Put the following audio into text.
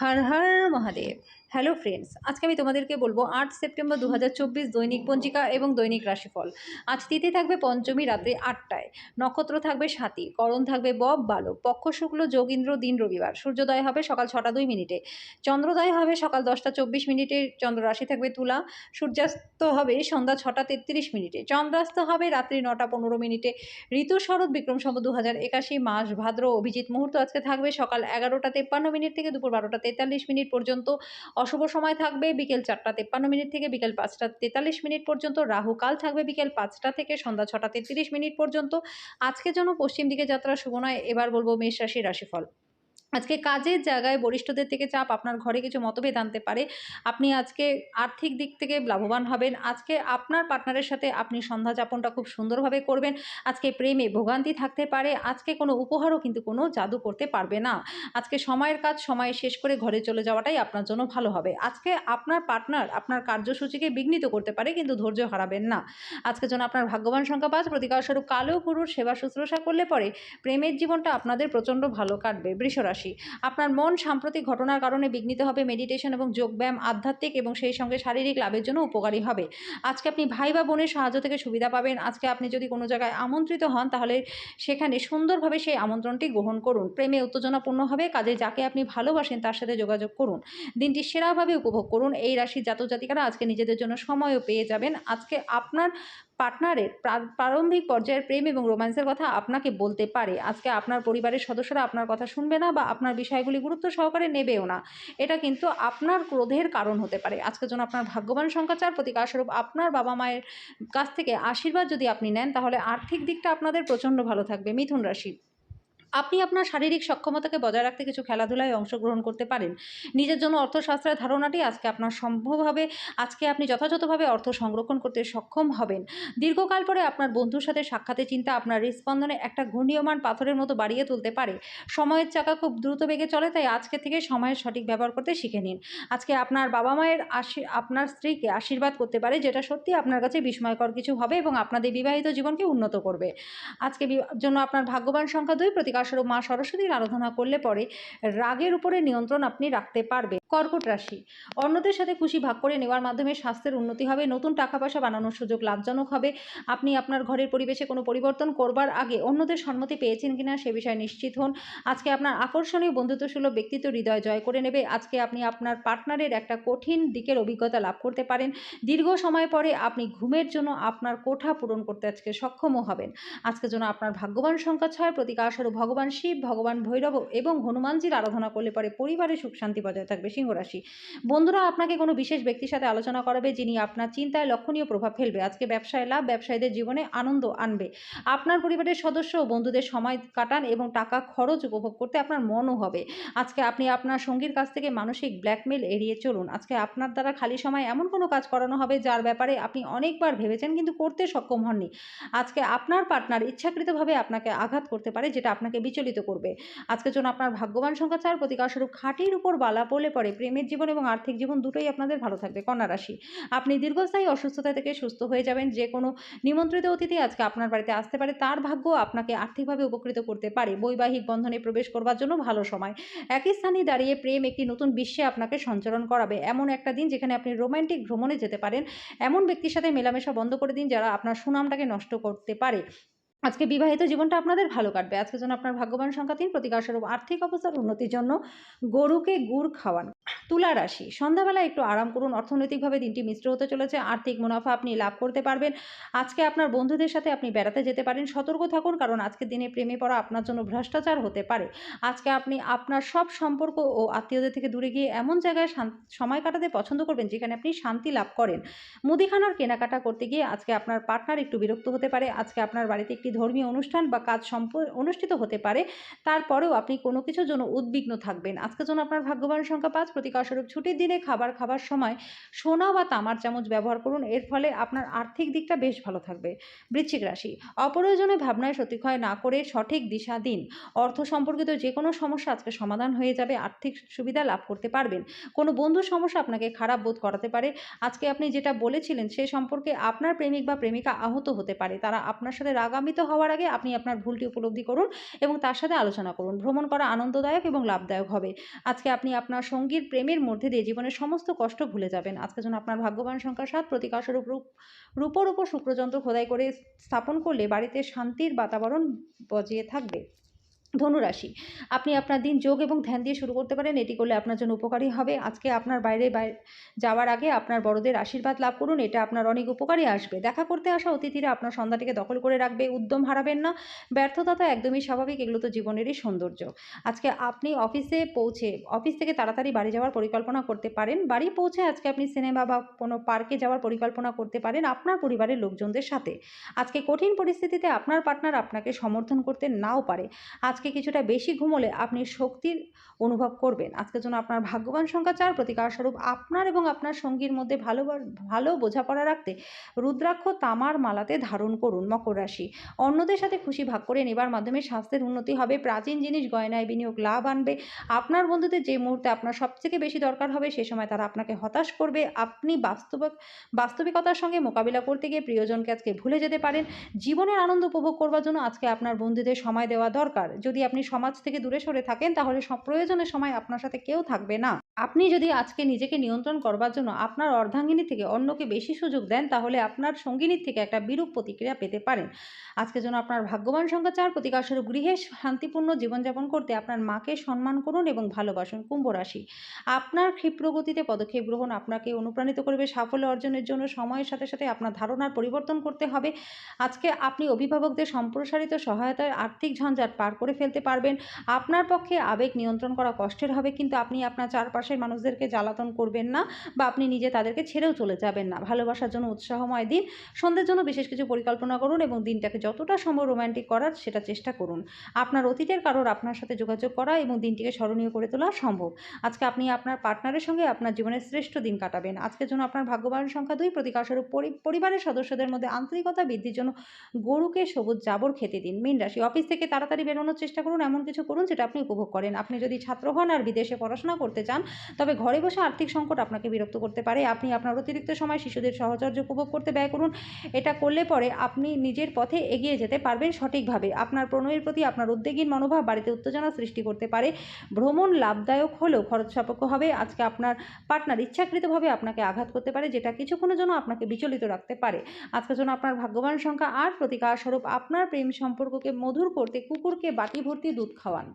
हर हर Mahadev. Hello friends আজকে আমি তোমাদেরকে বলব আট সেপ্টেম্বর দু হাজার চব্বিশ দৈনিক পঞ্জিকা এবং দৈনিক রাশিফল। আজ তিথি থাকবে পঞ্চমী রাত্রি আটটায়। নক্ষত্র থাকবে সাতী। করণ থাকবে বব, বালক। পক্ষ, শুক্ল যোগীন্দ্র দিন, রবিবার। সূর্যোদয় হবে সকাল ছটা দুই মিনিটে। চন্দ্রোদয় হবে সকাল দশটা চব্বিশ মিনিটে। চন্দ্র রাশি থাকবে তুলা। সূর্যাস্ত হবে সন্ধ্যা ছটা তেত্রিশ মিনিটে। চন্দ্রাস্ত হবে রাত্রি নটা পনেরো মিনিটে। ঋতু শরৎ বিক্রম সম্বত দু হাজার একাশি মাস ভাদ্র অভিজিৎ মুহূর্ত আজকে থাকবে সকাল এগারোটা তেপ্পান্ন মিনিট থেকে দুপুর বারোটা তেতাল্লিশ মিনিট পর্যন্ত। অশুভ সময় থাকবে বিকেল চারটা তেপ্পান্ন মিনিট থেকে বিকেল পাঁচটা তেতাল্লিশ মিনিট পর্যন্ত। রাহু কাল থাকবে বিকেল পাঁচটা থেকে সন্ধ্যা ছটা তেত্রিশ মিনিট পর্যন্ত। আজকের জন্য পশ্চিম দিকে যাত্রা শুভ নয়। এবার বলব মেষ রাশি রাশিফল। আজকে কাজের জায়গায় বরিষ্ঠদের থেকে চাপ আপনার ঘরে কিছু মতভেদ আনতে পারে। আপনি আজকে আর্থিক দিক থেকে লাভবান হবেন। আজকে আপনার পার্টনারের সাথে আপনি সন্ধ্যা যাপনটা খুব সুন্দরভাবে করবেন। আজকে প্রেমে ভোগান্তি থাকতে পারে। আজকে কোনো উপহারও কিন্তু কোনো জাদু করতে পারবে না। আজকে সময়ের কাজ সময়ে শেষ করে ঘরে চলে যাওয়াটাই আপনার জন্য ভালো হবে। আজকে আপনার পার্টনার আপনার কার্যসূচিকে বিঘ্নিত করতে পারে কিন্তু ধৈর্য হারাবেন না। আজকে জন্য আপনার ভাগ্যবান সংখ্যা পাঁচ প্রতিকারস্বরূপ কালো গুরুর সেবা, শুশ্রূষা করলে পরে প্রেমের জীবনটা আপনাদের প্রচণ্ড ভালো কাটবে। বৃষরাশি আপনার মন সাম্প্রতিক ঘটনার কারণে বিঘ্নিত হবে মেডিটেশন এবং যোগব্যায়াম আধ্যাত্মিক এবং সেই সঙ্গে শারীরিক লাভের জন্য উপকারী হবে। আজকে আপনি ভাই বা বোনের সাহায্য থেকে সুবিধা পাবেন। আজকে আপনি যদি কোনো জায়গায় আমন্ত্রিত হন, তাহলে সেখানে সুন্দরভাবে সেই আমন্ত্রণটি গ্রহণ করুন। প্রেমে উত্তেজনাপূর্ণ হবে, কাজে যাকে আপনি ভালোবাসেন তার সাথে যোগাযোগ করুন। দিনটি সেরাভাবে উপভোগ করুন। এই রাশির জাতক জাতিকারা আজকে নিজেদের জন্য সময়ও পেয়ে যাবেন। আজকে আপনার পার্টনারের প্রা- প্রারম্ভিক পর্যায়ের প্রেম এবং রোম্যান্সের কথা আপনাকে বলতে পারে। আজকে আপনার পরিবারের সদস্যরা আপনার কথা শুনবে না বা আপনার বিষয়গুলি গুরুত্ব সহকারে নেবেও না। এটা কিন্তু আপনার ক্রোধের কারণ হতে পারে। আজকের জন্য আপনার ভাগ্যবান সংখ্যা চার প্রতিকারস্বরূপ আপনার বাবা মায়ের কাছ থেকে আশীর্বাদ যদি আপনি নেন, তাহলে আর্থিক দিকটা আপনাদের প্রচণ্ড ভালো থাকবে। মিথুন রাশি। আপনি আপনার শারীরিক সক্ষমতাকে বজায় রাখতে কিছু খেলাধুলায় অংশগ্রহণ করতে পারেন। নিজের জন্য অর্থশাস্ত্রের ধারণাটি আজকে আপনার সম্ভব হবে। আজকে আপনি যথাযথভাবে অর্থ সংরক্ষণ করতে সক্ষম হবেন। দীর্ঘকাল পরে আপনার বন্ধুর সাথে সাক্ষাতে চিন্তা আপনার হৃদস্পন্দনে একটা ঘূর্ণীয়মান পাথরের মতো বাড়িয়ে তুলতে পারে। সময়ের চাকা খুব দ্রুত বেগে চলে, তাই আজকে থেকে সময়ের সঠিক ব্যবহার করতে শিখে নিন। আজকে আপনার বাবা মায়ের আশি, আপনার স্ত্রীকে আশীর্বাদ করতে পারে, যেটা সত্যি আপনার কাছে বিস্ময়কর কিছু হবে এবং আপনাদের বিবাহিত জীবনকে উন্নত করবে। আজকে জন্য আপনার ভাগ্যবান সংখ্যা দুই প্রতিকারস্বরূপ মা সরস্বতীর আরাধনা করলে পরে রাগের উপরে নিয়ন্ত্রণ আপনি রাখতে পারবে কর্কট রাশি। অন্যদের সাথে খুশি ভাগ করে নেওয়ার মাধ্যমে স্বাস্থ্যের উন্নতি হবে, নতুন টাকা পয়সা বানানোর সুযোগ লাভজনক হবে। আপনি আপনার ঘরের পরিবেশে কোনো পরিবর্তন করবার আগে অন্যদের সম্মতি পেয়েছেন কিনা সে বিষয়ে নিশ্চিত হন। আজকে আপনার আকর্ষণীয় বন্ধুত্বসুলভ ব্যক্তিত্ব হৃদয় জয় করে নেবে। আজকে আপনি আপনার পার্টনারের একটা কঠিন দিকের অভিজ্ঞতা লাভ করতে পারেন। দীর্ঘ সময় পরে আপনি ঘুমের জন্য আপনার কোঠা পূরণ করতে আজকে সক্ষমও হবেন। আজকে জন্য আপনার ভাগ্যবান সংখ্যা ছয় প্রতিকারস্বরূপ ভগবান শিব, ভগবান ভৈরব এবং হনুমানজির আরাধনা করলে পরে পরিবারে সুখ শান্তি বজায় থাকবে সিংহ রাশি। বন্ধুরা, আপনাকে কোনো বিশেষ ব্যক্তির সাথে আলোচনা করাবে যিনি আপনার চিন্তায় লক্ষণীয় প্রভাব ফেলবে? আজকে ব্যবসায় লাভ, ব্যবসায়ীদের জীবনে আনন্দ আনবে। আপনার পরিবারের সদস্য ও বন্ধুদের সময় কাটান এবং টাকা খরচ উপভোগ করতে আপনার মনও হবে। আজকে আপনি আপনার সঙ্গীর কাছ থেকে মানসিক ব্ল্যাকমেল এড়িয়ে চলুন। আজকে আপনার দ্বারা খালি সময় এমন কোনো কাজ করানো হবে যার ব্যাপারে আপনি অনেকবার ভেবেছেন কিন্তু করতে সক্ষম হননি। আজকে আপনার পার্টনার ইচ্ছাকৃতভাবে আপনাকে আঘাত করতে পারে যেটা আপনাকে বিচলিত করবে। আজকের জন্য আপনার ভাগ্যবান সংখ্যা চার প্রতিকারস্বরূপ খাঁটির উপর বালা পড়লে পরে প্রেমের জীবন এবং আর্থিক জীবন দুটোই আপনাদের ভালো থাকবে, কন্যা রাশি। আপনি দীর্ঘস্থায়ী অসুস্থতা থেকে সুস্থ হয়ে যাবেন, যে কোনো নিমন্ত্রিত অতিথি আজকে আপনার বাড়িতে আসতে পারে, তার ভাগ্য আপনাকে আর্থিকভাবে উপকৃত করতে পারে। বৈবাহিক বন্ধনে প্রবেশ করবার জন্য ভালো সময়। একই স্থানে দাঁড়িয়ে প্রেম একটি নতুন বিশ্বে আপনাকে সঞ্চালন করাবে। এমন একটা দিন যেখানে আপনি রোম্যান্টিক ভ্রমণে যেতে পারেন। এমন ব্যক্তির সাথে মেলামেশা বন্ধ করে দিন যারা আপনার সুনামটাকে নষ্ট করতে পারে। আজকে বিবাহিত জীবনটা আপনাদের ভালো কাটবে। আজকের জন্য আপনার ভাগ্যবান সংখ্যা, তিন প্রতিকারস্বরূপ আর্থিক অবস্থার উন্নতির জন্য গরুকে গুড় খাওয়ান। তুলা রাশি। সন্ধ্যাবেলা একটু আরাম করুন। অর্থনৈতিকভাবে দিনটি মিশ্র হতে চলেছে। আর্থিক মুনাফা আপনি লাভ করতে পারবেন। আজকে আপনার বন্ধুদের সাথে আপনি বেড়াতে যেতে পারেন। সতর্ক থাকুন, কারণ আজকের দিনে প্রেমে পড়া আপনার জন্য ভ্রষ্টাচার হতে পারে। আজকে আপনি আপনার সব সম্পর্ক ও আত্মীয়দের থেকে দূরে গিয়ে এমন জায়গায় সময় কাটাতে পছন্দ করবেন, যেখানে আপনি শান্তি লাভ করেন। মুদিখানার কেনাকাটা করতে গিয়ে আজকে আপনার পার্টনার একটু বিরক্ত হতে পারে। আজকে আপনার বাড়িতে একটি ধর্মীয় অনুষ্ঠান বা কাজ সম্প অনুষ্ঠিত হতে পারে। তারপরেও আপনি কোনো কিছুর জন্য উদ্বিগ্ন থাকবেন। আজকের জন্য আপনার ভাগ্যবান সংখ্যা পাঁচ। প্রতিকার প্রতিকারস্বরূপ ছুটির দিনে খাবার খাবার সময় সোনা বা তামার চামচ ব্যবহার করুন। এর ফলে আপনার আর্থিক দিকটা বেশ ভালো থাকবে। বৃশ্চিক রাশি, অপ্রয়োজনে ভাবনায় সতিক্ষয় না করে সঠিক দিশা দিন। অর্থ সম্পর্কিত যে কোনো সমস্যা আজকে সমাধান হয়ে যাবে, আর্থিক সুবিধা লাভ করতে পারবেন। কোনো বন্ধুর সমস্যা আপনাকে খারাপ বোধ করাতে পারে। আজকে আপনি যেটা বলেছিলেন সে সম্পর্কে আপনার প্রেমিক বা প্রেমিকা আহত হতে পারে। তারা আপনার সাথে রাগান্বিত হওয়ার আগে আপনি আপনার ভুলটি উপলব্ধি করুন এবং তার সাথে আলোচনা করুন। ভ্রমণ করা আনন্দদায়ক এবং লাভদায়ক হবে। আজকে আপনি আপনার সঙ্গীর প্রেমের মধ্যে দিয়ে জীবনের সমস্ত কষ্ট ভুলে যাবেন। আজকে যেন আপনার ভাগ্যবান সংখ্যা সাত প্রতিকাশের উপর রূপর উপর শুক্রযন্ত্র খোদাই করে স্থাপন করলে বাড়িতে শান্তির বাতাবরণ বজিয়ে থাকবে। ধনুরাশি। আপনি আপনার দিন যোগ এবং ধ্যান দিয়ে শুরু করতে পারেন। এটি করলে আপনার জন্য উপকারী হবে। আজকে আপনার বাইরে যাওয়ার আগে আপনার বড়দের আশীর্বাদ লাভ করুন। এটা আপনার অনেক উপকারী আসবে। দেখা করতে আসা অতিথিরা আপনার সন্ধ্যাটিকে দখল করে রাখবে। উদ্যম হারাবেন না। ব্যর্থতা তো একদমই স্বাভাবিক। এগুলো তো জীবনেরই সৌন্দর্য। আজকে আপনি অফিসে পৌঁছে, অফিস থেকে তাড়াতাড়ি বাড়ি যাওয়ার পরিকল্পনা করতে পারেন। বাড়ি পৌঁছে আজকে আপনি সিনেমা বা কোনো পার্কে যাওয়ার পরিকল্পনা করতে পারেন আপনার পরিবারের লোকজনদের সাথে। আজকে কঠিন পরিস্থিতিতে আপনার পার্টনার আপনাকে সমর্থন করতে নাও পারে। আজকে কিছুটা বেশি ঘুমোলে আপনি শক্তির অনুভব করবেন। আজকের জন্য আপনার ভাগ্যবান সংখ্যা চার। প্রতিকারস্বরূপ আপনার এবং আপনার সঙ্গীর মধ্যে ভালো ভালো বোঝাপড়া রাখতে রুদ্রাক্ষ তামার মালাতে ধারণ করুন মকর রাশি। অন্যদের সাথে খুশি ভাগ করে নেবার মাধ্যমে স্বাস্থ্যের উন্নতি হবে। প্রাচীন জিনিস গয়নায় বিনিয়োগ লাভ আনবে। আপনার বন্ধুদের যে মুহূর্তে আপনার সবথেকে বেশি দরকার হবে, সে সময় তারা আপনাকে হতাশ করবে। আপনি বাস্তব, বাস্তবিকতার সঙ্গে মোকাবিলা করতে গিয়ে প্রিয়জনকে আজকে ভুলে যেতে পারেন। জীবনের আনন্দ উপভোগ করবার জন্য আজকে আপনার বন্ধুদের সময় দেওয়া দরকার। যদি আপনি সমাজ থেকে দূরে সরে থাকেন, তাহলে প্রয়োজনের সময় আপনার সাথে কেউ থাকবে না। আপনি যদি আজকে নিজেকে নিয়ন্ত্রণ করবার জন্য আপনার অর্ধাঙ্গিনী থেকে অন্যকে বেশি সুযোগ দেন, তাহলে আপনার সঙ্গিনীর থেকে একটা বিরূপ প্রতিক্রিয়া পেতে পারেন। আজকে জন্য আপনার ভাগ্যবান সংখ্যা চার, প্রতিকারস্বরূপ গৃহে শান্তিপূর্ণ জীবনযাপন করতে আপনার মাকে সম্মান করুন এবং ভালোবাসুন কুম্ভ রাশি। আপনার ক্ষিপ্রগতিতে পদক্ষেপ গ্রহণ আপনাকে অনুপ্রাণিত করবে, সাফল্য অর্জনের জন্য সময়ের সাথে সাথে আপনার ধারণার পরিবর্তন করতে হবে। আজকে আপনি অভিভাবকদের সম্প্রসারিত সহায়তায় আর্থিক ঝঞ্ঝাট পার করে ফেলতে পারবেন। আপনার পক্ষে আবেগ নিয়ন্ত্রণ করা কষ্টের হবে, কিন্তু আপনি আপনার চারপাশের মানুষদেরকে জ্বালাতন করবেন না বা আপনি নিজে তাদেরকে ছেড়েও চলে যাবেন না। ভালোবাসার জন্য উৎসাহময় দিন। সন্ধ্যের জন্য বিশেষ কিছু পরিকল্পনা করুন এবং দিনটাকে যতটা সম্ভব রোম্যান্টিক করার সেটা চেষ্টা করুন। আপনার অতীতের কারোর আপনার সাথে যোগাযোগ করা এবং দিনটিকে স্মরণীয় করে তোলা সম্ভব। আজকে আপনি আপনার পার্টনারের সঙ্গে আপনার জীবনের শ্রেষ্ঠ দিন কাটাবেন। আজকের জন্য আপনার ভাগ্যবান সংখ্যা দুই। প্রতিকারস্বরূপ পরি- পরিবারের সদস্যদের মধ্যে আন্তরিকতা বৃদ্ধির জন্য গরুকে সবুজ জাবর খেতে দিন। মীন রাশি, অফিস থেকে তাড়াতাড়ি বেরোনোর চেষ্টা করুন। এমন কিছু করুন যেটা আপনি উপভোগ করেন। আপনি যদি ছাত্র হন আর বিদেশে পড়াশোনা করতে চান তবে ঘরে বসে আর্থিক সংকট আপনাকে বিরক্ত করতে পারে। আপনি আপনার অতিরিক্ত সময় শিশুদের সহচর্য উপভোগ করতে ব্যয় করুন। এটা করলে পরে আপনি নিজের পথে এগিয়ে যেতে পারবেন সঠিকভাবে। আপনার প্রণয়ের প্রতি আপনার উদ্বেগীন মনোভাব বাড়িতে উত্তেজনা সৃষ্টি করতে পারে। ভ্রমণ লাভদায়ক হলেও খরচ সাপেক্ষ হবে। আজকে আপনার পার্টনার ইচ্ছাকৃতভাবে আপনাকে আঘাত করতে পারে, যেটা কিছুক্ষণের জন্য আপনাকে বিচলিত রাখতে পারে। আজকের জন্য আপনার ভাগ্যবান সংখ্যা আর প্রতিকার স্বরূপ আপনার প্রেম সম্পর্ককে মধুর করতে, কুকুরকে বাটি ভর্তি দুধ খাওয়ান।